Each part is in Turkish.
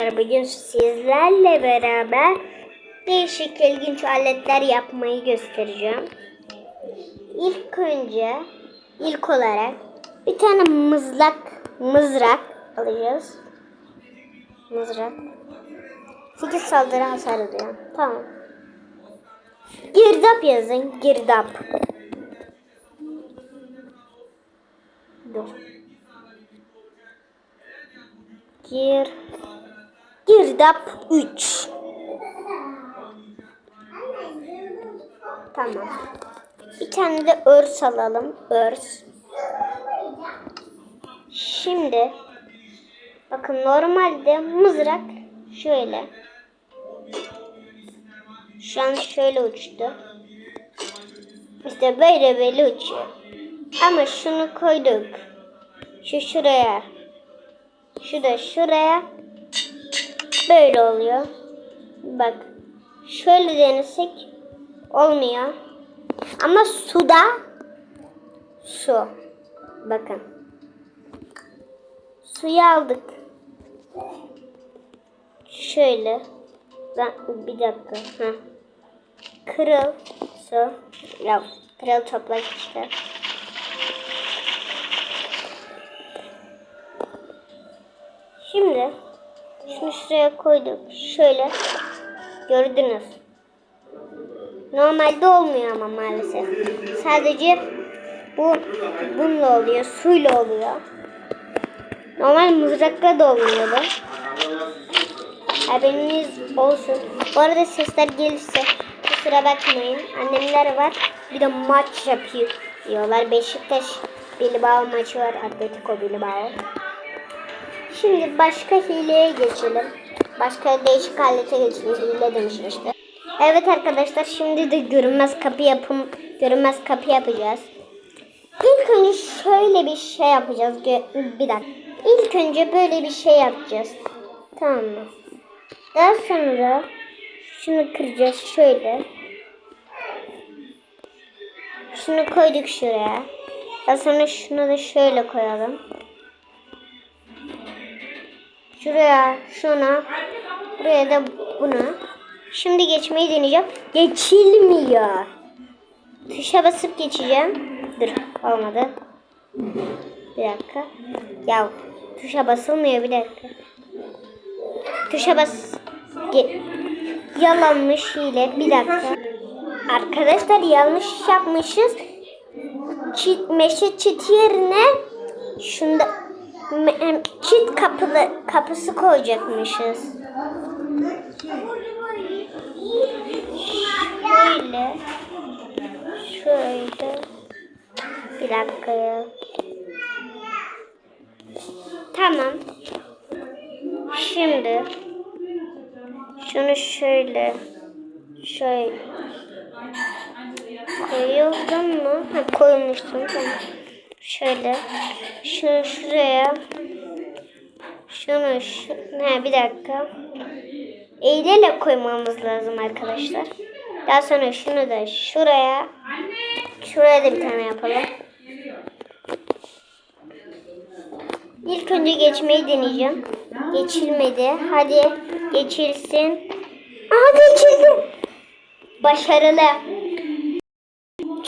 Bugün sizlerle beraber değişik ilginç aletler yapmayı göstereceğim. İlk önce ilk olarak bir tane mızrak mızrak alacağız. Mızrak. 8 saldırı hasar alıyor. Tamam. Girdap yazın. Girdap. Dur. Gir. Girdap 3. Tamam. Bir tane de örs alalım. Örs. Şimdi bakın normalde mızrak şöyle. Şu an şöyle uçtu. İşte böyle böyle uçuyor. Ama şunu koyduk. Şu şuraya. Şu da şuraya. Böyle oluyor. Bak. Şöyle denesek olmuyor. Ama suda su. Bakın. Suyu aldık. Şöyle. Ben, bir dakika. Heh. Kırıl su. Ya kırıl toprak işte. Şimdi şunu şuraya koyduk. Şöyle. Gördünüz. Normalde olmuyor ama maalesef. Sadece bu bununla oluyor. Suyla oluyor. Normal mızrakla da olmuyordu. Haberiniz olsun. Bu arada sesler gelirse kusura bakmayın. Annemler var. Bir de maç yapıyor diyorlar. Beşiktaş Bilbao maçı var. Atletico Bilbao. Şimdi başka hileye geçelim. Başka değişik alete geçelim. Hile demişim işte. Evet arkadaşlar şimdi de görünmez kapı yapım görünmez kapı yapacağız. İlk önce şöyle bir şey yapacağız. Bir dakika. İlk önce böyle bir şey yapacağız. Tamam mı? Daha sonra şunu kıracağız şöyle. Şunu koyduk şuraya. Daha sonra şunu da şöyle koyalım. Şuraya şuna. Buraya da bunu. Şimdi geçmeyi deneyeceğim. Geçilmiyor. Tuşa basıp geçeceğim. Dur olmadı. Bir dakika. Ya tuşa basılmıyor bir dakika. Tuşa bas. Ge- Yalanmış hile. Bir dakika. Arkadaşlar yanlış yapmışız. Çit, meşe çit yerine şunda çit kapılı kapısı koyacakmışız. Şöyle. Şöyle. Bir dakika ya. Tamam. Şimdi şunu şöyle şöyle koyuldun mu? Ha, koymuşsun tamam. Şöyle şunu şuraya şunu şu ha, bir dakika eğilerek koymamız lazım arkadaşlar. Daha sonra şunu da şuraya şuraya da bir tane yapalım. İlk önce geçmeyi deneyeceğim. Geçilmedi. Hadi geçilsin. Aha geçildi. Başarılı.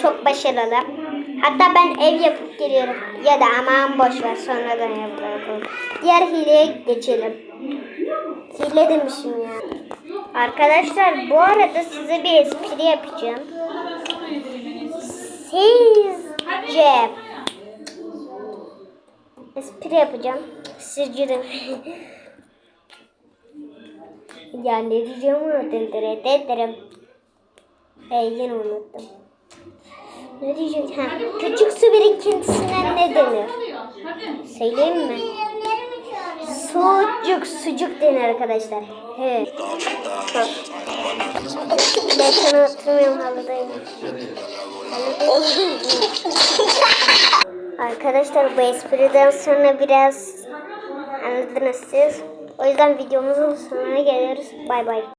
Çok başarılı. Hatta ben ev yapıp geliyorum. Ya da aman boş ver sonradan yapalım. Diğer hileye geçelim. Hile demişim ya. Arkadaşlar bu arada size bir espri yapacağım. Sizce espri yapacağım. Sizce de ya ne diyeceğim onu dendere dendere. Hey yine unuttum. Ne diyeceğim? Ha, küçük su birikintisine ne denir? Söyleyeyim mi? Sucuk, sucuk denir arkadaşlar. Ha. Ben sana hatırlamıyorum. Halıdayım. Arkadaşlar bu espriden sonra biraz anladınız siz. O yüzden videomuzun sonuna geliyoruz. Bay bay.